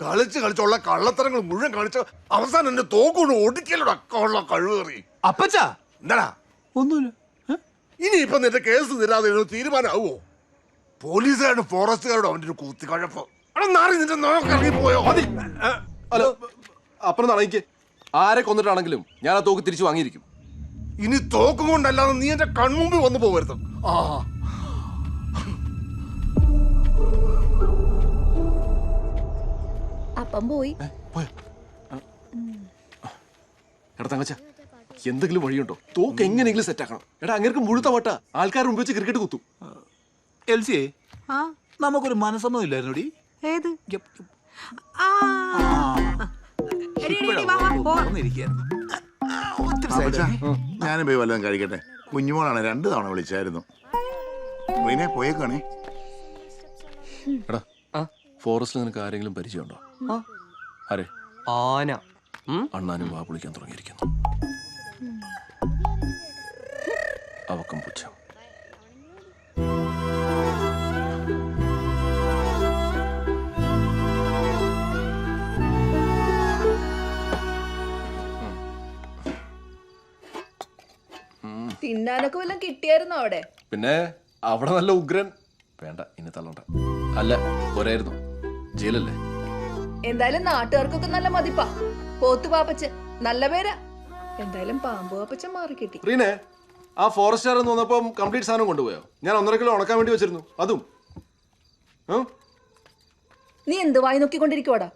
കളിച്ച് കളിച്ചുള്ള കള്ളത്തരങ്ങൾ മുഴുവൻ കളിച്ച് അവസാനം എന്നെ തോക്കൊണ്ട് ഒടിക്കലോട് അക്കമുള്ള കഴിവേറി അപ്പച്ചാ? എന്താടാ? ഒന്നുമില്ല. ഇനിയിപ്പൊ ഇനി ഇപ്പൊ നിന്റെ കേസ് തരാതെ തീരുമാനമാവോ പോലീസുകാരുടെ ഫോറസ്റ്റുകാരുടെ അവന്റെ ഒരു കൂത്തിക്കഴപ്പ് അവിടെ നാറി നിന്റെ നോക്കിറങ്ങി പോയോ? മതി. അല്ല അപ്പുറം ആരെ കൊന്നിട്ടാണെങ്കിലും ഞാൻ ആ തോക്ക് തിരിച്ചു വാങ്ങിയിരിക്കും. ഇനി തോക്കും കൊണ്ടല്ലാതെ നീ എന്റെ കൺമുമ്പിൽ വന്നു പോകരുത്. ആ അപ്പം പോയി. എടാ തങ്കച്ച എന്തെങ്കിലും വഴിയുണ്ടോ? തോക്ക് എങ്ങനെയെങ്കിലും സെറ്റ് ആക്കണം. എടാ അങ്ങേർക്ക് മുഴുത്ത വട്ട. ആൾക്കാർ മുമ്പ് വെച്ച് ക്രിക്കറ്റ് കുത്തും. എൽസിയെ നമുക്കൊരു മനസ്സമ്മതം ഇല്ലായിരുന്നോടി? ഏത്? ഞാനും പോയി വല്ലതും കഴിക്കട്ടെ. കുഞ്ഞുമോളാണ് രണ്ടു തവണ വിളിച്ചായിരുന്നു. പോയേക്കാണേ എടാ ഫോറസ്റ്റിൽ നിനക്ക് ആരെങ്കിലും പരിചയമുണ്ടോ ആരെ? ആന? അണ്ണാനും വാ പൊളിക്കാൻ തുടങ്ങിയിരിക്കുന്നു. അവക്കം പുച്ഛം. തിന്നാനൊക്കെ വല്ലതും കിട്ടിയായിരുന്നോ അവിടെ? പിന്നെ അവിടെ നല്ല ഉഗ്രൻ. വേണ്ട ഇനി തള്ളണ്ട. അല്ല പോരായിരുന്നു. ജയിലല്ലേ? എന്തായാലും നാട്ടുകാർക്കൊക്കെ നല്ല മതിപ്പാ. പോത്തു പാപ്പച്ച നല്ല പേരാ. എന്തായാലും പാമ്പു പാപ്പച്ച മാറി കിട്ടി. റീനെ ആ ഫോറസ്റ്റുകാർ എന്ന് വന്നപ്പം കംപ്ലീറ്റ് സാധനം കൊണ്ടുപോയോ? ഞാൻ ഒന്നര കിലോ ഉണക്കാൻ വേണ്ടി വെച്ചിരുന്നു. അതും? നീ എന്ത് വായി നോക്കിക്കൊണ്ടിരിക്കുവാടാ?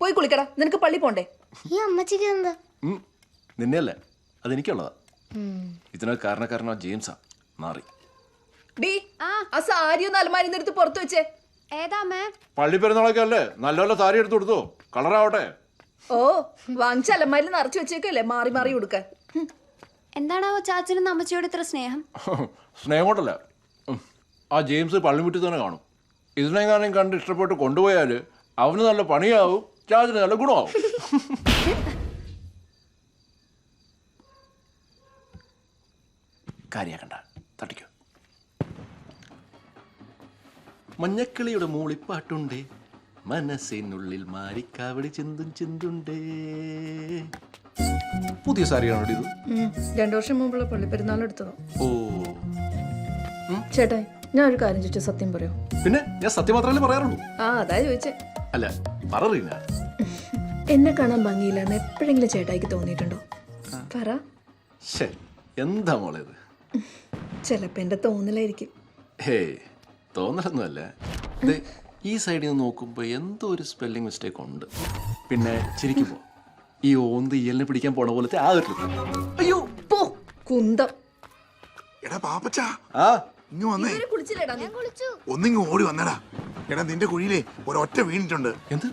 പോയി കുളിക്കടാ നിനക്ക് പള്ളി പോണ്ടേ. ഈ അമ്മച്ചിക്ക് എന്താ. നിന്നെയല്ലേ? അതെനിക്കുള്ളതാ. ഇതിനൊക്കെ കാരണക്കാരനോ ജെയിംസാ. മാറി. ഡീ ആ സാരി ഒന്ന് അലമാരി നിർത്തി പുറത്തു വെച്ചേ. പള്ളി പെരുന്നാളൊക്കെ അല്ലേ? നല്ല നല്ല സാരി എടുത്ത് കൊടുത്തോ? കളറാവട്ടെ. ഓ വാങ്ങിച്ച അലമാരിൽ നിറച്ചു വെച്ചേക്കല്ലേ? മാറി മാറി കൊടുക്കാൻ എന്താണോ എന്താണാവോ ചാച്ചനും അമ്മച്ചിയോട് ഇത്ര സ്നേഹം? സ്നേഹം കൊണ്ടല്ല ആ ജെയിംസ് പള്ളി മുറ്റി തന്നെ കാണും. ഇതിനെങ്ങാനും കണ്ട് ഇഷ്ടപ്പെട്ട് കൊണ്ടുപോയാൽ അവന് നല്ല പണിയാവും ചാച്ചന് നല്ല ഗുണമാവും. കാര്യാക്കണ്ട മഞ്ഞക്കിളിയുടെ മൂളിപ്പാട്ടുണ്ടേ. മനസ്സിനുള്ളിൽ മാരിക്കാവളി ചിന്തും ചിന്തുണ്ടേ. പുതിയ സാരിയാണോ ഇത്? രണ്ടു വർഷം മുമ്പുള്ള പള്ളി പെരുന്നാൾ എടുത്തതോ. ഓ. ചേട്ടായി ഞാൻ ഒരു കാര്യം ചോദിച്ചു സത്യം പറയോ? പിന്നെ ഞാൻ സത്യം മാത്രമല്ലേ പറയാറുള്ളൂ? ആ അതാ ചോദിച്ചേ. അല്ല പറ റീന എന്നെ കാണാൻ ഭംഗിയില്ലെന്ന് എപ്പോഴെങ്കിലും ചേട്ടായിക്ക് തോന്നിയിട്ടുണ്ടോ? പറ. എന്താ മോളേത് ചിലപ്പോ എന്റെ തോന്നലായിരിക്കും. ഹേയ് തോന്നലൊന്നുമല്ല. ഈ സൈഡിൽ നിന്ന് നോക്കുമ്പോൾ എന്തോ ഒരു സ്പെല്ലിംഗ് മിസ്റ്റേക്ക് ഉണ്ട്. പിന്നെ ചിരിക്കുമ്പോൾ ഈ ഓന്ത് ഇയലിനെ പിടിക്കാൻ പോണ പോലത്തെ ആ ഒരു. അയ്യോ പോ. കുന്തം. എടാ പാപ്പച്ചാ. ആ. ഇങ്ങ് വന്നേ. ഇവർ കുളിച്ചില്ലേടാ നീ? ഒന്നിങ്ങ് ഓടി വന്നടാ. എടാ നിന്റെ കുഴിയിലെ ഒരൊറ്റ വീണിട്ടുണ്ട്. എന്ത്?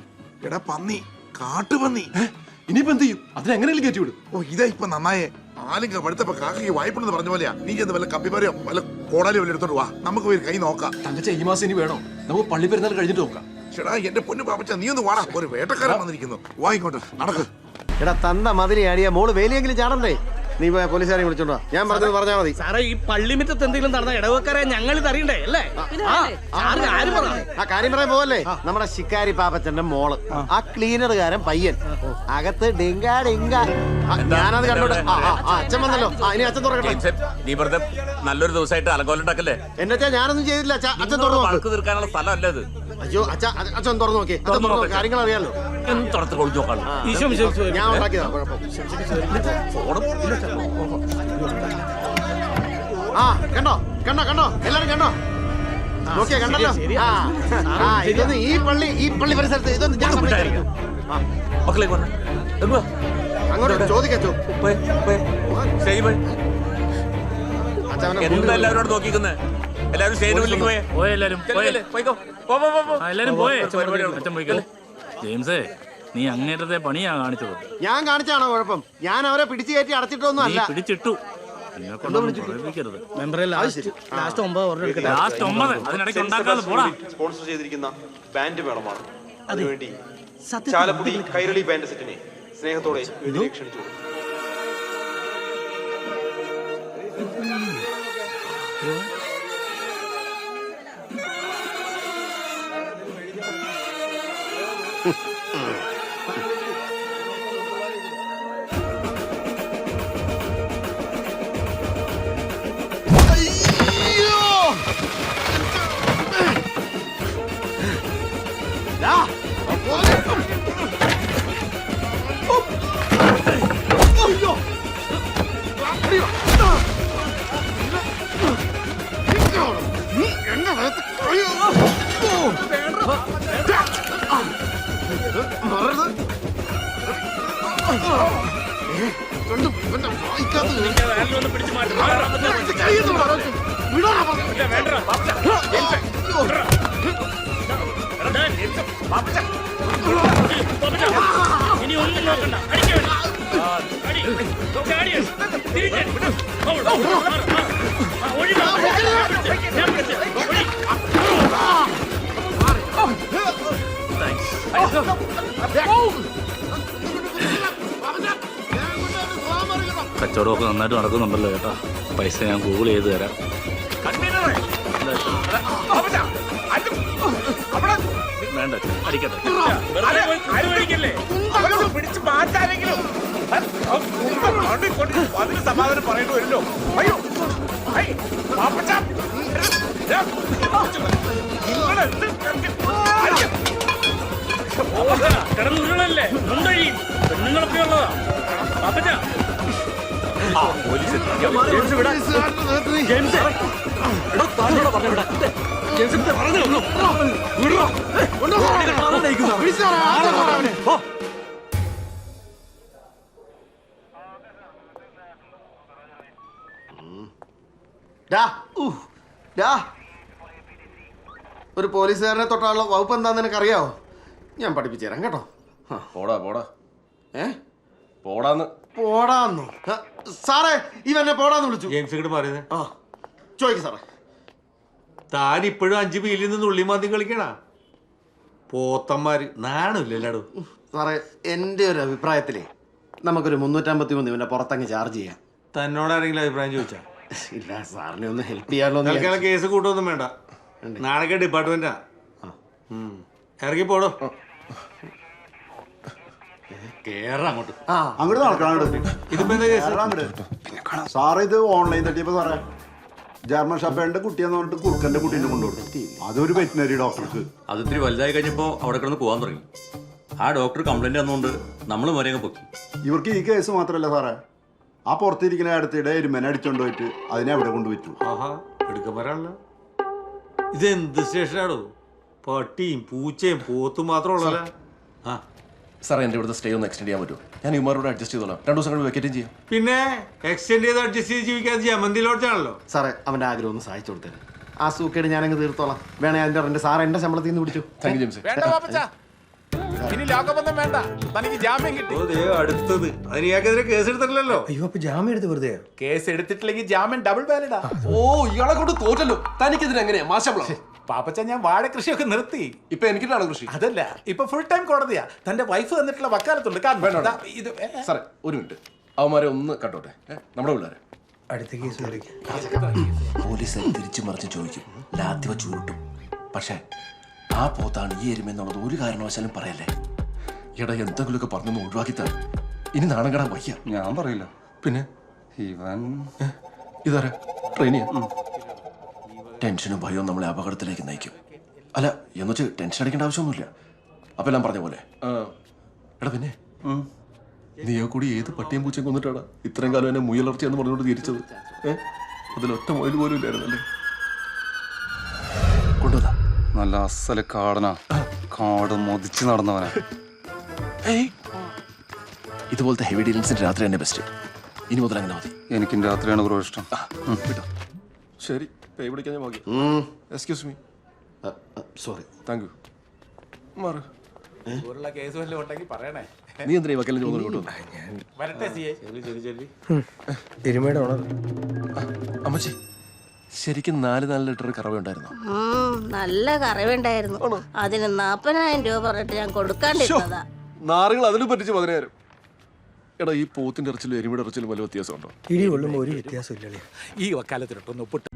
എടാ പന്നി. കാട്ടുപന്നി. ഇനിയിപ്പോ എന്ത് ചെയ്യും? അതിനെങ്ങനെ കയറ്റി വിടും ഓ ഇതാ ഇപ്പൊ നന്നായേ. ആലിങ്ക പടുത്തപ്പോ കാക്കയ്ക്ക് വായ്പണെന്ന് പറഞ്ഞ പോലെയാ. നീ ചെന്ന് വല്ല കപ്പിമാരെയോ വല്ല കോടാലിയോ വല്ല എടുത്തോണ്ട് വാ. നമുക്ക് പോയി കൈ നോക്കാം. തങ്കച്ച ഈ മാസം ഇനി വേണോ? നമുക്ക് പള്ളി പെരുന്നാൾ കഴിഞ്ഞിട്ട് നോക്കാം. ചേടാ എന്റെ പൊന്നു പാപ്പച്ച നീ ഒന്ന് വാടാ. ഒരു വേട്ടക്കാരൻ വന്നിരിക്കുന്നു. വായിക്കോട്ടെ നടക്ക്. എടാ തന്ന മതിരി അടിയ മോൾ വേലിയെങ്കിലും ചാടണ്ടേ? നീ പോയ പോലീസുകാരെ വിളിച്ചോണ്ടോ ഞാൻ പറഞ്ഞത് പറഞ്ഞാ മതി. സാറേ ഈ പള്ളിമിറ്റത്ത് എന്തെങ്കിലും നടന്ന ഇടവക്കാരെ ഞങ്ങൾ ഇത് അറിയണ്ടേ അല്ലേ? ആ, പറ. കാര്യം പറയാൻ പോവല്ലേ? നമ്മുടെ ശിക്കാരി പാപ്പച്ചന്റെ മോൾ. ആ. ക്ലീനറുകാരൻ പയ്യൻ. അകത്ത് ഡിങ്കാ ഡിങ്ക. ആ, ഞാനത് കണ്ടോട്ടെ? ആ, ആ, ആ, അച്ഛൻ വന്നല്ലോ. ആ ഇനി അച്ഛൻ തുറക്കട്ടെ. നീ വെറുതെ നല്ലൊരു ദിവസമായിട്ട് അലങ്കോലുണ്ടാക്കല്ലേ എന്റെ അച്ഛൻ ഞാനൊന്നും ചെയ്തില്ല. അച്ഛാ, അച്ഛൻ തുറന്നു നോക്ക്. വഴക്ക് തീർക്കാനുള്ള സ്ഥലമല്ല ഇത് അയ്യോ അച്ഛാ അച്ഛൻ തുറന്നു നോക്കി. അച്ഛൻ തുറന്നു നോക്ക്. കാര്യങ്ങൾ അറിയാലോ എന്ത് തുറത്ത് കൊളിച്ചു നോക്കാണ് ഈശോ ഞാൻ ഉണ്ടാക്കിയതാ കുഴപ്പം ആ കണ്ടോ കണ്ടോ കണ്ടോ എല്ലാരും കണ്ടോ നോക്കിയാ കണ്ടല്ലോ ആ ആ ഇതൊന്ന് ഈ പള്ളി ഈ പള്ളി പരിസരത്ത് ഇതൊന്ന് ഞാൻ സമ്മതിക്കില്ല. ആ, മക്കളെ എന്തുവാ അങ്ങോട്ട് ചോദിക്കച്ചോ പോയി, പോയി. സ്റ്റേജിൽ പോയി. അച്ഛനെ എന്താ എല്ലാവരോടും നോക്കിക്കുന്നേ എല്ലാവരും സ്റ്റേജിന് മുന്നിലേക്ക് പോയേ പോയി പോയേ. ചെല്ല്, പോയിക്കോ. പോ, പോ, പോ, പോ. ആ, എല്ലാരും പോയേ. അച്ഛൻ പോയിക്കോ ജെയിംസേ നീ അങ്ങേറ്റത്തെ പണിയാ കാണിച്ചത്. ഞാൻ കാണിച്ചാണോ കുഴപ്പം? ഞാൻ അവരെ പിടിച്ചു കയറ്റി അടച്ചിട്ടൊന്നും നീ അല്ല. പിടിച്ചിട്ടു. ലാസ്റ്റ് ഒമ്പത് അതിനിടയ്ക്ക് ഉണ്ടാക്കാതെ പോടാ. സ്പോൺസർ ചെയ്തിരിക്കുന്ന ബാൻഡ് മേളമാണ് അതിനുവേണ്ടി ചാലക്കുടി കൈരളി ബാൻഡ് സെറ്റിനെ സ്നേഹത്തോടെ ഇതിലേക്ക് ക്ഷണിച്ചു ഒന്ന് പിടിച്ചു മാറ്റി വേണ്ട പാപ്പച്ച ഇനി ഒന്നും നോക്കണ്ട അടിക്കാൻ കച്ചവടമൊക്കെ നന്നായിട്ട് നടക്കുന്നുണ്ടല്ലോ ചേട്ടാ. പൈസ ഞാൻ ഗൂഗിൾ ചെയ്ത് തരാം. വേണ്ട അടിക്കട്ടെ അതിന് സമാധാനം പറയേണ്ടി വരുമല്ലോ. അയ്യോ പാപ്പച്ചാ. നിങ്ങൾ എന്ത്. കിടന്നുരുളല്ലേ മുണ്ടഴിയും പെണ്ണുങ്ങളൊക്കെ ഉള്ളതാ. പാപ്പച്ച. ഒരു പോലീസുകാരനെ തൊട്ടുള്ള വകുപ്പ് എന്താന്ന് നിനക്കറിയാവോ? ഞാൻ പഠിപ്പിച്ചു തരാം കേട്ടോ. പോടാ പോടാ. ഏ? പോടാന്ന്. പോടാന്നു? സാറേ ഇവനെ പോടാന്ന് വിളിച്ചു. ജെയിംസ് ഇങ്ങോട്ട് പറയുന്നത് ആ. ചോദിക്കും സാറേ. താൻ ഇപ്പോഴും അഞ്ച് മീലിൽ നിന്ന് ഉള്ളിമാന്തി കളിക്കണാ? പോത്തന്മാര്. നാണില്ലല്ലോ സാറേ എന്റെ ഒരു അഭിപ്രായത്തിലേ നമുക്കൊരു മുന്നൂറ്റമ്പത്തി മൂന്ന് ഇവനെ പുറത്തങ്ങ് ചാർജ് ചെയ്യാം. തന്നോട് ആരെങ്കിലും അഭിപ്രായം ചോദിച്ചാ? ഇല്ല സാറിനെ ഒന്ന് ഹെൽപ്പ് തൽക്കാലം കേസ് കൂട്ടൊന്നും വേണ്ട. നാളെ ഡിപ്പാർട്ട്മെന്റാ. ഇറങ്ങി പോടോ അങ്ങോട്ട്. അങ്ങോട്ട് നടക്കണം അങ്ങോട്ട്. സാറേ ഇത് ഓൺലൈൻ തട്ടിയപ്പോ സാറേ ജർമ്മൻ ഷപ്പേന്റെ കുട്ടിയെന്ന് പറഞ്ഞിട്ട് കുറുക്കന്റെ കുട്ടീനെ കൊണ്ടുകൊടുത്തു അതൊരു വെറ്റിനറി ഡോക്ടർക്ക് അത് ഇത്തിരി വലുതായി കഴിഞ്ഞപ്പോ അവിടെ കിടന്ന് പോകാൻ തുടങ്ങി. ആ ഡോക്ടർ കംപ്ലൈന്റ് വന്നുകൊണ്ട് നമ്മൾ മരങ്ങ് പൊക്കി. ഇവർക്ക് ഈ കേസ് മാത്രല്ല സാറേ. ആ പുറത്തിരിക്കുന്ന അടുത്തിടെ എരുമനെ അടിച്ചോണ്ട് പോയിട്ട് അതിനെ അവിടെ കൊണ്ടുപോയിട്ടു ആഹാ എടുക്കാൻ പറയാനല്ലോ ഇത് എന്ത് സ്റ്റേഷനാടോ? പട്ടിയും പൂച്ചയും പോത്തും മാത്രമുള്ള ആ. സാറേ എന്റെ ഇവിടുത്തെ സ്റ്റേ ഒന്ന് എക്സ്റ്റെൻഡ് ചെയ്യാൻ പറ്റുമോ? ഞാൻ ഇമാരോട് അഡ്ജസ്റ്റ് ചെയ്തോളാം. രണ്ടു ദിവസം കഴിഞ്ഞ് വെക്കറ്റും ചെയ്യാം. പിന്നെ എക്സ്റ്റെൻഡ് ചെയ്ത് അഡ്ജസ്റ്റ് ചെയ്ത് ജീവിക്കാൻ ജമന്തി ലോഡ്ജാണല്ലോ. സാറേ അവന്റെ ആഗ്രഹം ഒന്ന് സഹായിച്ചു കൊടുത്തേ ആ സൂക്കേട് ഞാനങ്ങ് തീർത്തോളാം. വേണേ അതിന്റെ റെന്റ് സാറേ എന്റെ ശമ്പളത്തിൽ നിന്ന് പിടിച്ചു. താങ്ക് യു ജെയിംസ് വേണ്ട പാപ്പച്ച ഇനി ലോകബന്ധം വേണ്ട. തനിക്ക് ജാമ്യം കിട്ടി. അടുത്തത് അതിന് ഇയാൾക്കെതിരെ കേസ് എടുത്തിട്ടില്ലല്ലോ അയ്യോ അപ്പൊ ജാമ്യം എടുത്ത് വെറുതെ കേസ് എടുത്തിട്ടില്ലെങ്കിൽ ജാമ്യം ഡബിൾ വാലിഡാ ഓ ഇയാളെ കൊണ്ട് തോറ്റല്ലോ. തനിക്കെതിരെ എങ്ങനെയാ? മാശമ്പളം പാപ്പച്ച ഞാൻ വാഴ കൃഷിയൊക്കെ നിർത്തി. ഇപ്പൊ എനിക്കിട്ടാണ് കൃഷി? അതല്ല ഇപ്പൊ ഫുൾ ടൈം കോടതിയാ. തന്റെ വൈഫ് തന്നിട്ടുള്ള വക്കാലത്തുണ്ട്. കാരണം ദാ ഇത് ഏ, സാറേ ഒരു മിനിറ്റ്. അവന്മാരെ ഒന്ന് കണ്ടോട്ടെ ഏ, നമ്മുടെ പിള്ളേരെ. അടുത്ത കേസ് വിളിക്കാം പോലീസ് തിരിച്ചു മറിച്ച് ചോദിക്കും. ലാത്തി ചൂട്ടും പക്ഷെ പക്ഷേ ആ പോത്താണ് ഈ എരുമെന്നുള്ളത് ഒരു കാരണവശാലും പറയല്ലേ? എടാ എന്തെങ്കിലുമൊക്കെ പറഞ്ഞു ഒഴിവാക്കി തരാം. ഇനി നാണം കെടാൻ വയ്യ. ഞാൻ പറയില്ല. പിന്നെ? ഇവൻ ഇതാരാ? ട്രെയിനിയാ? ടെൻഷനും ഭയവും നമ്മളെ അപകടത്തിലേക്ക് നയിക്കും. അല്ല എന്നുവെച്ച് ടെൻഷൻ അടിക്കേണ്ട ആവശ്യമൊന്നുമില്ല. അപ്പൊ എല്ലാം പറഞ്ഞ പോലെ. എടാ പിന്നെ നീയോ കൂടി ഏത് പട്ടിയും പൂച്ചയും കൊന്നിട്ടാടാ ഇത്രയും കാലം എന്നെ മുയലർച്ച എന്ന് പറഞ്ഞുകൊണ്ട് തിരിച്ചത്? ഏ? അതിലൊറ്റ മുയൽ പോലും ഇല്ലായിരുന്നല്ലേ കൊണ്ടുവന്നാ. നല്ല അസൽ കാടനാ. കാട് മൊതിച്ച് നടന്നവനാ. ഇതുപോലത്തെ ഹെവി ഡീലിങ്സിന്റെ രാത്രി തന്നെ ബെസ്റ്റ് ഇനി മുതൽ അങ്ങനെ മതി. എനിക്കും രാത്രിയാണ് ബ്രോ ഇഷ്ടം. ശരി. പേ പിടിക്കാൻ ഞാൻ നോക്കി. Excuse me sorry thank you. മാറ്. ഇതുപോലുള്ള കേസ് വല്ലതും ഉണ്ടെങ്കിൽ പറയണേ. നീ എന്തിനാ ഈ വക്കലിന് ചോദ്യം കൊണ്ടു വരട്ടെ സിയെ ചെല്ലി ചെല്ലി ചെല്ലി. എരുമയുടെ ഓണർ. അമ്മച്ചി ശരിക്കും നാല് നാല് ലിറ്റർ കറവുണ്ടായിരുന്നു നല്ല കറവുണ്ടായിരുന്നു അതിന് നാപ്പതിനായിരം രൂപ പറഞ്ഞിട്ട് ഞാൻ കൊടുക്കാണ്ടിരുന്നതാ. നാറുകൾ പറ്റിച്ച് പതിനായിരം. എടാ ഈ പോത്തിന്റെ ഇറച്ചിലും എരിമിയുടെ ഇറച്ചിലും വലിയ വ്യത്യാസമുണ്ടോ? ഇടി കൊള്ളുമ്പോ ഒരു വ്യത്യാസം ഇല്ലല്ലേ ഈ വക്കാലത്തിനൊട്ടൊന്ന് ഒപ്പിട്ട്